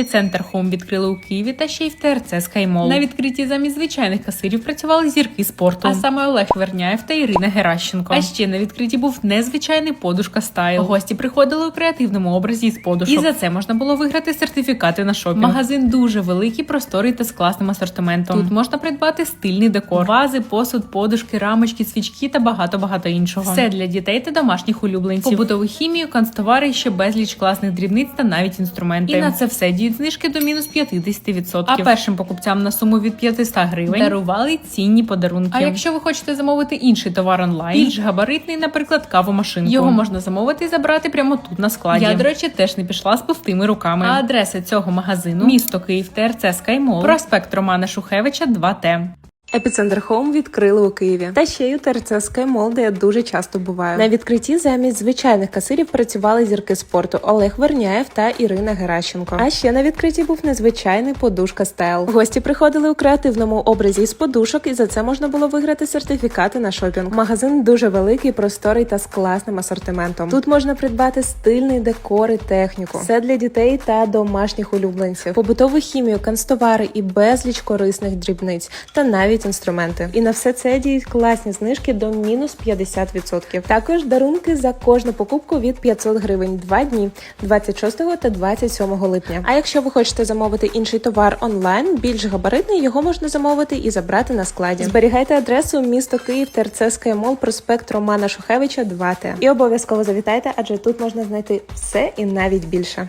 Епіцентр Хоум відкрили у Києві та ще й в ТРЦ Skymall. На відкритті замість звичайних касирів працювали зірки спорту, а саме Олег Верняєв та Ірина Геращенко. А ще на відкритті був незвичайний подушка стайл. Гості приходили у креативному образі з подушок. І за це можна було виграти сертифікати на шопінг. Магазин дуже великий, просторий та з класним асортиментом. Тут можна придбати стильний декор, вази, посуд, подушки, рамочки, свічки та багато багато іншого. Все для дітей та домашніх улюбленців. Побутову хімію, канцтовари, ще безліч класних дрібниць та навіть інструменти. І на це все діють знижки до мінус 50%. А першим покупцям на суму від 500 гривень дарували цінні подарунки. А якщо ви хочете замовити інший товар онлайн, більш габаритний, наприклад, кавомашинку, його можна замовити і забрати прямо тут на складі. Я, до речі, теж не пішла з пустими руками. А адреса цього магазину місто Київ, ТРЦ Скаймол, проспект Романа Шухевича, 2Т. Епіцентр Хоум відкрили у Києві. Та ще й у ТРЦ Skymall, де я дуже часто буваю. На відкритті замість звичайних касирів працювали зірки спорту Олег Верняєв та Ірина Геращенко. А ще на відкритті був незвичайний подушка стайл. Гості приходили у креативному образі з подушок, і за це можна було виграти сертифікати на шопінг. Магазин дуже великий, просторий та з класним асортиментом. Тут можна придбати стильний декор і техніку, все для дітей та домашніх улюбленців, побутову хімію, канцтовари і безліч корисних дрібниць та навіть інструменти. І на все це діють класні знижки до мінус 50%. Також дарунки за кожну покупку від 500 гривень два дні 26 та 27 липня. А якщо ви хочете замовити інший товар онлайн, більш габаритний, його можна замовити і забрати на складі. Зберігайте адресу місто Київ, ТРЦ Скаймол, проспект Романа Шухевича, 2Т. І обов'язково завітайте, адже тут можна знайти все і навіть більше.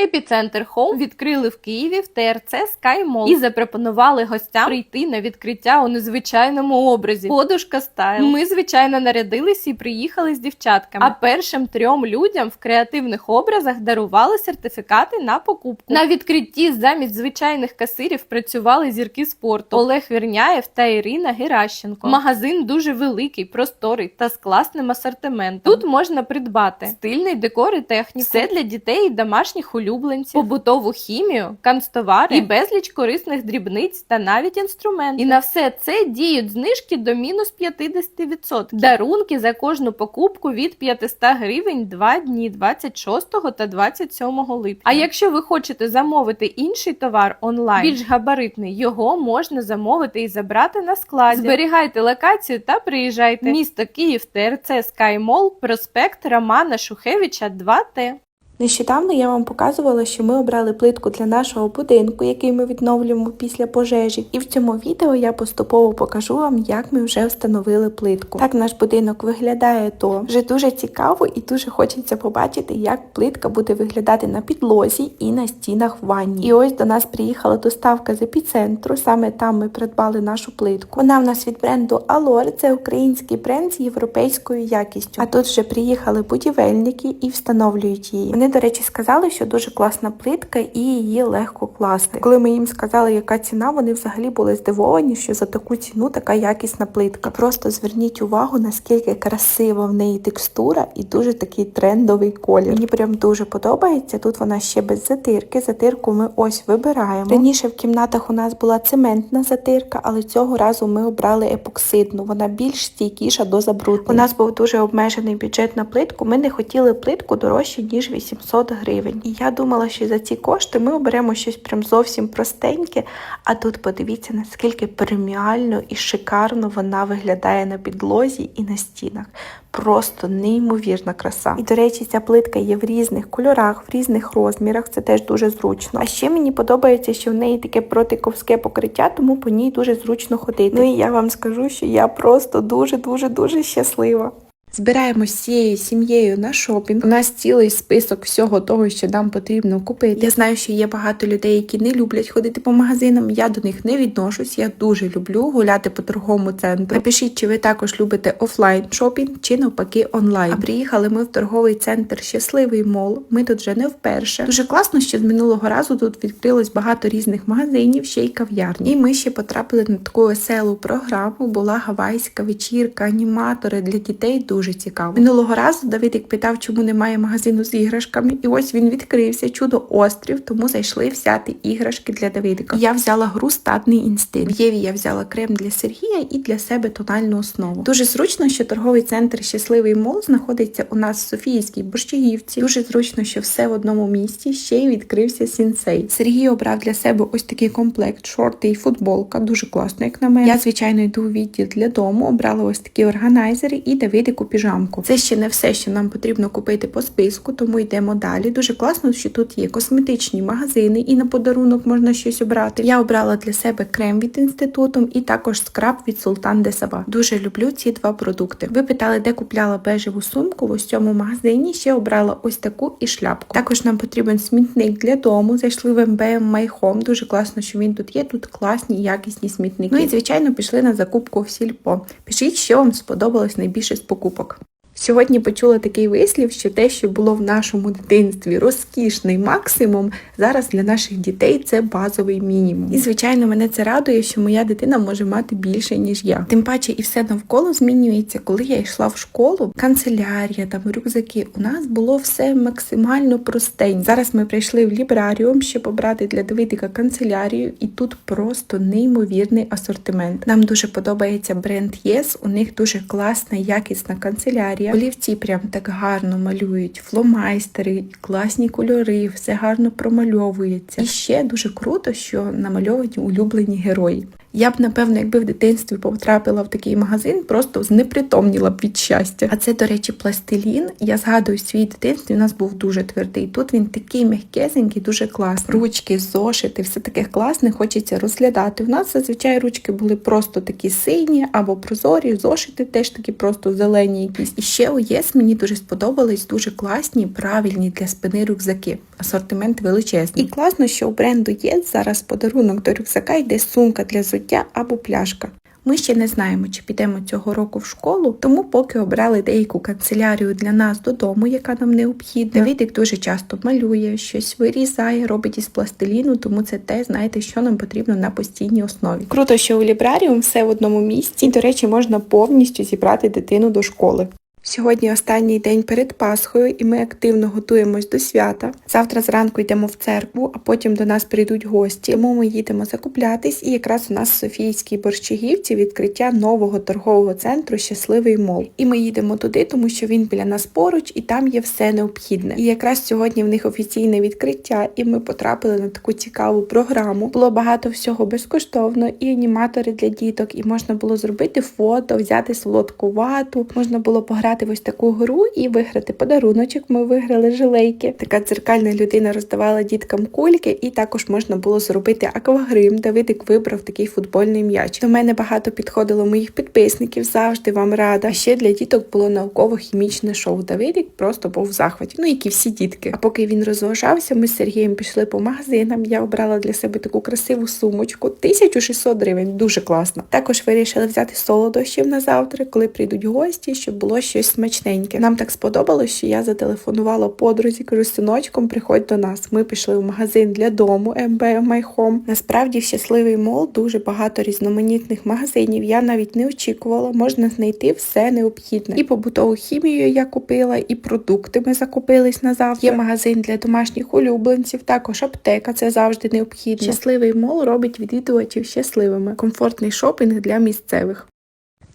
Епіцентр Хоум відкрили в Києві в ТРЦ Sky Mall і запропонували гостям прийти на відкриття у незвичайному образі. Подушка стайл. Ми, звичайно, нарядились і приїхали з дівчатками. А першим трьом людям в креативних образах дарували сертифікати на покупку. На відкритті замість звичайних касирів працювали зірки спорту Олег Вірняєв та Ірина Геращенко. Магазин дуже великий, просторий та з класним асортиментом. Тут можна придбати стильний декор і техніку, все для дітей і домашніх улюбленців, побутову хімію, канцтовари і безліч корисних дрібниць та навіть інструментів. І на все це діють знижки до мінус 50%. Дарунки за кожну покупку від 500 гривень 2 дні 26 та 27 липня. А якщо ви хочете замовити інший товар онлайн, більш габаритний, його можна замовити і забрати на складі. Зберігайте локацію та приїжджайте. Місто Київ, ТРЦ Skymall, проспект Романа Шухевича 2Т. Нещодавно я вам показувала, що ми обрали плитку для нашого будинку, який ми відновлюємо після пожежі. І в цьому відео я поступово покажу вам, як ми вже встановили плитку. Так наш будинок виглядає то вже дуже цікаво і дуже хочеться побачити, як плитка буде виглядати на підлозі і на стінах в ванні. І ось до нас приїхала доставка з епіцентру. Саме там ми придбали нашу плитку. Вона в нас від бренду Alor, це український бренд з європейською якістю. А тут вже приїхали будівельники і встановлюють її. До речі, сказали, що дуже класна плитка і її легко класти. Коли ми їм сказали, яка ціна, вони взагалі були здивовані, що за таку ціну така якісна плитка. Просто зверніть увагу, наскільки красива в неї текстура і дуже такий трендовий колір. Мені прям дуже подобається. Тут вона ще без затирки. Затирку ми ось вибираємо. Раніше в кімнатах у нас була цементна затирка, але цього разу ми обрали епоксидну. Вона більш стійкіша до забруднення. У нас був дуже обмежений бюджет на плитку. Ми не хотіли плитку дорожче ніж 800 гривень. І я думала, що за ці кошти ми оберемо щось прям зовсім простеньке. А тут подивіться, наскільки преміально і шикарно вона виглядає на підлозі і на стінах. Просто неймовірна краса. І, до речі, ця плитка є в різних кольорах, в різних розмірах. Це теж дуже зручно. А ще мені подобається, що в неї таке протиковське покриття, тому по ній дуже зручно ходити. Ну і я вам скажу, що я просто дуже дуже дуже щаслива. Збираємось всією сім'єю на шопінг. У нас цілий список всього того, що нам потрібно купити. Я знаю, що є багато людей, які не люблять ходити по магазинам. Я до них не відношусь. Я дуже люблю гуляти по торговому центру. Напишіть, чи ви також любите офлайн шопінг чи навпаки онлайн. А приїхали ми в торговий центр Щасливий мол. Ми тут вже не вперше. Дуже класно, що з минулого разу тут відкрилось багато різних магазинів, ще й кав'ярні. І ми ще потрапили на таку веселу програму. Була гавайська вечірка, аніматори для дітей. Дуже дуже цікаво. Минулого разу Давидик питав, чому немає магазину з іграшками, і ось він відкрився чудо острів, тому зайшли взяти іграшки для Давидика. Я взяла гру статний інстинкт. В Єві я взяла крем для Сергія і для себе тональну основу. Дуже зручно, що торговий центр Щасливий мол знаходиться у нас в Софіївській Борщагівці. Дуже зручно, що все в одному місці. Ще й відкрився сінсей. Сергій обрав для себе ось такий комплект, шорти і футболка. Дуже класно, як на мене. Я, звичайно, йду у відділ для дому, обрала ось такі органайзери і Давидику піжамку. Це ще не все, що нам потрібно купити по списку, тому йдемо далі. Дуже класно, що тут є косметичні магазини і на подарунок можна щось обрати. Я обрала для себе крем від інституту і також скраб від Султан де Саба. Дуже люблю ці два продукти. Ви питали, де купляла бежеву сумку в ось цьому магазині. Ще обрала ось таку і шляпку. Також нам потрібен смітник для дому. Зайшли в МБМ Home. Дуже класно, що він тут є. Тут класні якісні смітники. Ну і звичайно пішли на закупку в сільпо. Пишіть, що вам сподобалось найбільше з покупок. покупок. Сьогодні почула такий вислів, що те, що було в нашому дитинстві розкішний максимум, зараз для наших дітей це базовий мінімум. І звичайно, мене це радує, що моя дитина може мати більше ніж я. Тим паче, і все навколо змінюється. Коли я йшла в школу, канцелярія, там рюкзаки, у нас було все максимально простенько. Зараз ми прийшли в лібраріум, щоб обрати для Давидика канцелярію, і тут просто неймовірний асортимент. Нам дуже подобається бренд ЄС. У них дуже класна, якісна канцелярія. Олівці прям так гарно малюють, фломайстери, класні кольори, все гарно промальовується. І ще дуже круто, що намальовані улюблені герої. Я б, напевно, якби в дитинстві потрапила в такий магазин, просто знепритомніла б від щастя. А це, до речі, пластилін. Я згадую свій дитинстві, у нас був дуже твердий. Тут він такий м'якезенький, дуже класний. Ручки, зошити, все таке класне, хочеться розглядати. У нас зазвичай ручки були просто такі сині або прозорі, зошити теж такі просто зелені якісь. І ще у ЄС мені дуже сподобались дуже класні, правильні для спини рюкзаки. Асортимент величезний. І класно, що у бренду ЄС зараз подарунок до рюкзака йде сумка для взуття або пляшка. Ми ще не знаємо, чи підемо цього року в школу, тому поки обрали деяку канцелярію для нас додому, яка нам необхідна. Давідик дуже часто малює, щось вирізає, робить із пластиліну, тому це те, знаєте, що нам потрібно на постійній основі. Круто, що у лібраріум все в одному місці, і, до речі, можна повністю зібрати дитину до школи. Сьогодні останній день перед Пасхою, і ми активно готуємось до свята. Завтра зранку йдемо в церкву, а потім до нас прийдуть гості. Тому ми їдемо закуплятись. І якраз у нас в Софійській Борщагівці відкриття нового торгового центру Щасливий мол. І ми їдемо туди, тому що він біля нас поруч, і там є все необхідне. І якраз сьогодні в них офіційне відкриття, і ми потрапили на таку цікаву програму. Було багато всього безкоштовно, і аніматори для діток, і можна було зробити фото, взяти солодку вату, можна було пограти в ось таку гру і виграти подаруночок. Ми виграли жилейки. Така дзеркальна людина роздавала діткам кульки, і також можна було зробити аквагрим. Давидик вибрав такий футбольний м'яч. До мене багато підходило моїх підписників. Завжди вам рада. А ще для діток було науково-хімічне шоу. Давидик просто був в захваті. Ну як і всі дітки. А поки він розважався, ми з Сергієм пішли по магазинам. Я обрала для себе таку красиву сумочку. 1600 гривень, дуже класно. Також вирішили взяти солодощів на завтра, коли прийдуть гості, щоб було щось смачненьке. Нам так сподобалось, що я зателефонувала подрузі, кажу, синочком, приходь до нас. Ми пішли в магазин для дому МБ My Home. Насправді в щасливий мол дуже багато різноманітних магазинів. Я навіть не очікувала, можна знайти все необхідне. І побутову хімію я купила, і продукти ми закупились на завтра. Є магазин для домашніх улюбленців, також аптека. Це завжди необхідно. Щасливий мол робить відвідувачів щасливими. Комфортний шопінг для місцевих.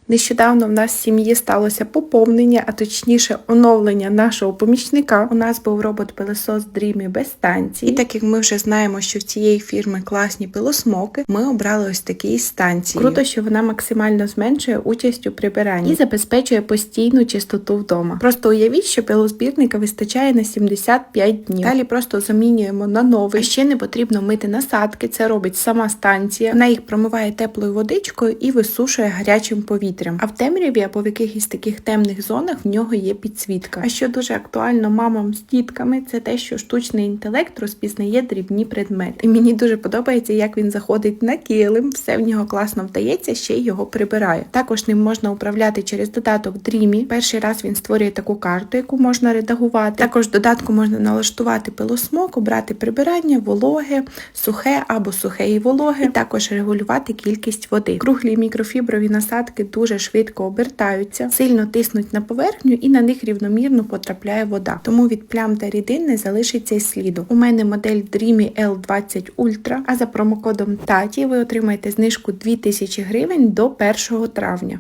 Нещодавно в нас в сім'ї сталося поповнення, а точніше оновлення нашого помічника. У нас був робот-пилосос Dreamy без станції. І так як ми вже знаємо, що в цієї фірми класні пилосмоки, ми обрали ось такі станції. Круто, що вона максимально зменшує участь у прибиранні і забезпечує постійну чистоту вдома. Просто уявіть, що пилозбірника вистачає на 75 днів. Далі просто замінюємо на новий. А ще не потрібно мити насадки. Це робить сама станція. Вона їх промиває теплою водичкою і висушує гарячим повітрям. А в темряві або в якихось таких темних зонах в нього є підсвітка. А що дуже актуально мамам з дітками, це те, що штучний інтелект розпізнає дрібні предмети. І мені дуже подобається, як він заходить на килим, все в нього класно вдається, ще його прибирає. Також ним можна управляти через додаток Dreamy. Перший раз він створює таку карту, яку можна редагувати. Також в додатку можна налаштувати пилосмок, обрати прибирання, вологе, сухе або сухе і вологе, і також регулювати кількість води. Круглі мікрофіброві насадки дуже дуже швидко обертаються, сильно тиснуть на поверхню і на них рівномірно потрапляє вода. Тому від плям та рідин не залишиться й сліду. У мене модель Dreamy L20 Ultra, а за промокодом TATI ви отримаєте знижку 2000 гривень до 1 травня.